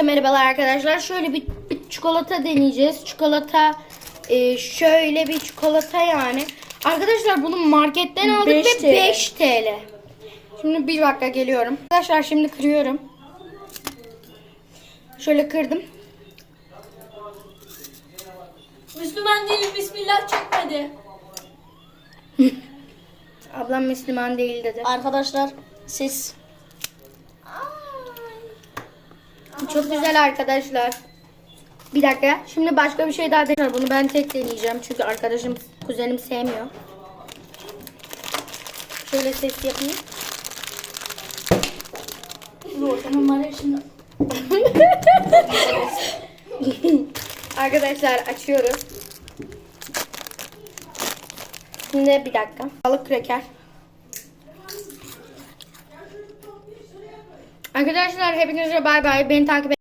Hepinize merhabalar arkadaşlar. Şöyle bir, bir çikolata deneyeceğiz. Çikolata e, şöyle bir çikolata yani. Arkadaşlar bunu marketten aldık Beş ve TL. 5 TL. Şimdi bir dakika geliyorum. Arkadaşlar şimdi kırıyorum. Şöyle kırdım. Müslüman değilim bismillah çekmedi. Ablam Müslüman değil dedi. Arkadaşlar siz Çok güzel arkadaşlar. Bir dakika. Şimdi başka bir şey daha deneyeceğim. Bunu ben tek deneyeceğim. Çünkü arkadaşım, kuzenim sevmiyor. Şöyle ses yapayım. Arkadaşlar açıyoruz. Şimdi bir dakika. Balık kreker. Arkadaşlar hepinize bay bay. Beni takip